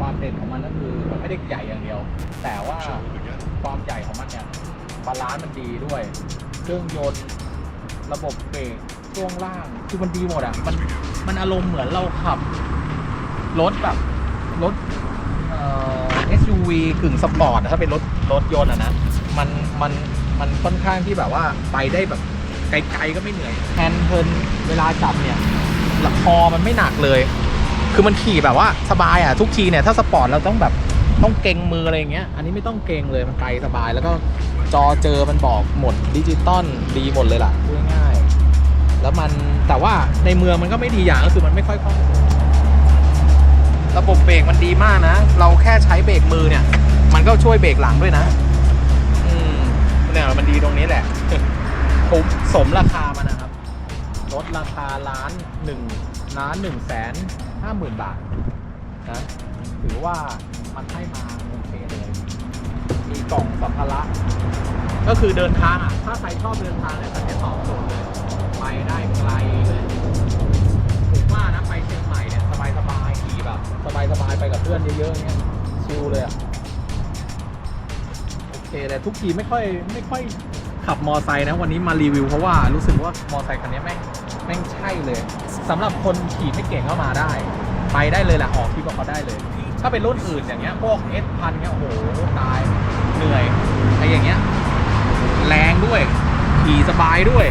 ความเด่นของมันนั่นคือไม่ได้ใหญ่อย่า Shall we begin? ความใหญ่ของมันเนี่ยบาลานซ์มันดีด้วย เครื่องยนต์ระบบเบรกช่วงล่างคือมันดีหมดอะมันมันอารมณ์เหมือนเราขับรถแบบรถเอ่อ SUV กึ่งสปอร์ตถ้าเป็นรถรถยนต์อะนะมันมันมันค่อนข้างที่แบบว่าไปได้แบบไกลๆก็ไม่เหนื่อยแฮนด์เทินเวลาจับเนี่ยหลักคอมันไม่หนักเลย คือมันขี่แบบว่าสบายอะทุกทีเนี่ยถ้าสปอร์ตเราต้องแบบต้องเกรงมืออะไรอย่างเงี้ย อันนี้ไม่ต้องเกรงเลยมันไกลสบายแล้วก็จอเจอมันบอกหมดดิจิตอลดีหมดเลยล่ะพูดง่ายๆแล้วมันแต่ว่าในเมืองมันก็ไม่ดีอย่างก็คือมันไม่ค่อยคล่องระบบเบรกมันดีมากนะ เราแค่ใช้เบรกมือเนี่ย มันก็ช่วยเบรกหลังด้วยนะ อืมเนี่ยมันดีตรงนี้แหละคุ้มสมราคามันนะครับลดราคาล้านหนึ่งล้านหนึ่งแสน ห้าหมื่นบาทนะถือว่ามันให้มาโอเคเลย มีกล่องสัมภาระก็คือเดินทางอะ ถ้าใครชอบเดินทางเนี่ยมันจะตอบโจทย์เลย ไปได้ไกลเลยผมว่านะไปเชียงใหม่เนี่ยสบายสบายๆขี่แบบ สบายสบายๆไปกับเพื่อนเยอะๆเนี่ยชิลเลยอะโอเคแต่ทุกทีไม่ค่อยไม่ค่อยขับมอไซค์นะวันนี้มารีวิวเพราะว่ารู้สึกว่ามอไซค์คันนี้แม่ง ม่งใช่เลยสำหรับคนขี่ไม่เก่งเข้ามาได้ ไปได้เลยแหละออกที่ว่าเขาได้เลย ถ้าเป็นรุ่นอื่นอย่างเงี้ยพวก S พันเงี้ยโอ้โหตายเหนื่อยไอ้อย่างเงี้ยแรงด้วยขี่สบายด้วย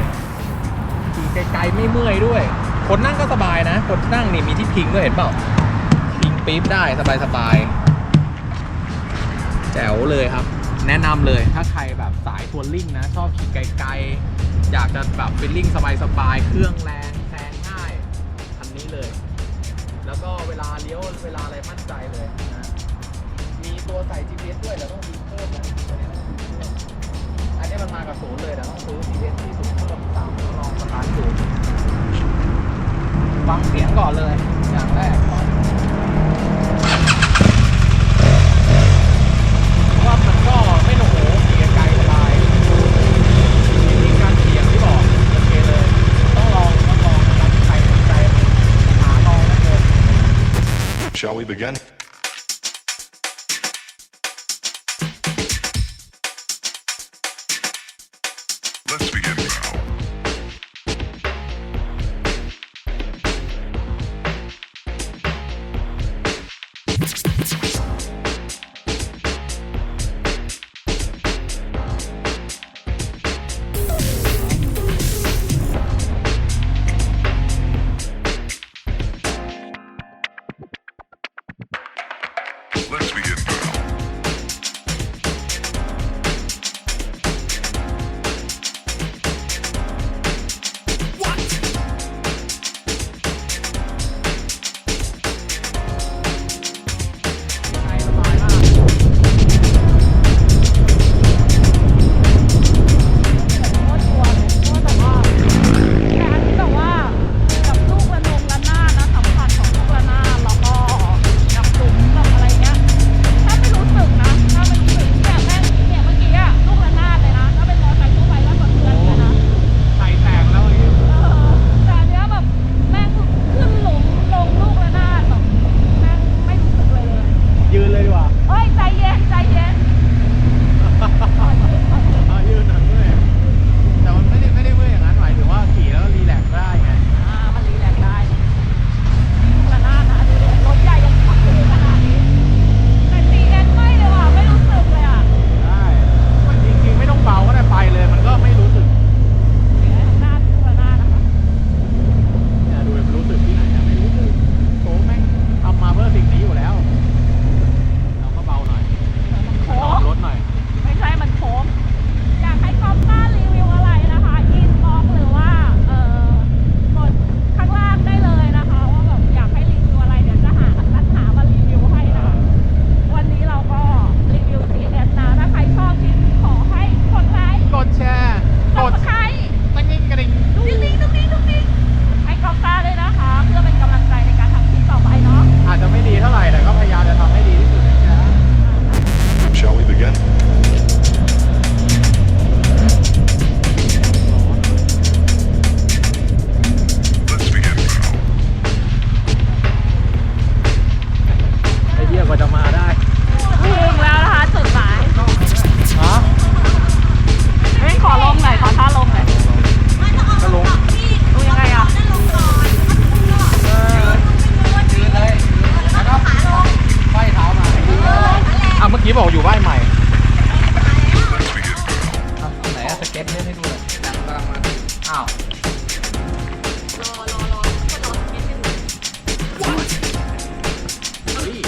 ขี่ไกลๆไม่เมื่อยด้วย คนนั่งก็สบายนะ คนนั่งนี่มีที่พิงด้วยเห็นเปล่าพิงปี๊บได้สบายๆแจ๋วเลยครับ แนะนำเลยถ้าใครแบบสายทัวริ่งนะ ชอบขี่ไกลๆ อยากจะแบบฟิลลิ่งสบายๆ เครื่องแรงแซงง่ายคันนี้เลย แล้วก็เวลาเลี้ยวเวลาอะไรมั่นใจเลยนะมีตัวใส่ GPS ด้วยแต่ต้องมีเพิ่มนะอันนี้มันมากับศูนย์เลยแต่ต้องซื้อ GPS ที่ศูนย์เพิ่มตามแล้วลองสตาร์ทดูฟังเสียงก่อนเลยอย่างแรก Shall we begin? ใหม่ Let's begin. อะไหนอะสเก็ตเล่นให้ดูหน่อยอ้าวรอรอรอก็รอเก็ตให้ดู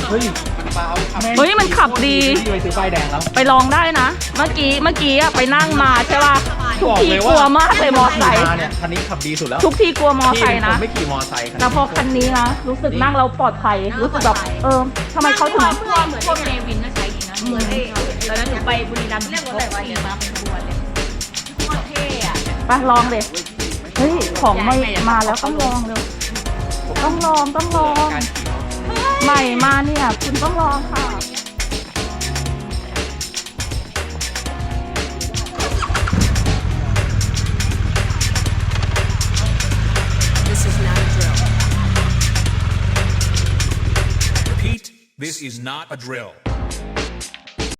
เฮ้ยเฮ้ยมันขับดีพี่ไปซื้อป้ายแดงแล้วไปลองได้นะ เมื่อกี้เมื่อกี้อะไปนั่งมาใช่ป่ะทุกบอกทีเลยกลัวมากเลยมอไซค์ขี่าเนี่ยคันนี้ขับดีสุดแล้วทุกทีกลัวมอไซค์นะพี่ผมไม่ขี่มอไซค์คันนี้แต่พอคันนี้นะรู้สึกนั่งเราปลอดภัยรู้สึกแบบเออทำไมเขาถึง พวกเหมือนพวกเนวินก็ใช้ดีนะ เหมือนไอ้ตอนนั้นหนูไปบุรีรัมย์เรียกรถอะไรวะเนี่ยมาเป็นขบวนเลยโคตรเท่อะไปลองเลยเฮ้ย ของไม่มาแล้วต้องลองเลย ต้องลองต้องลอง ใหม่มาเนี่ย คุณต้องลองค่ะ Repeat, this is not a drill.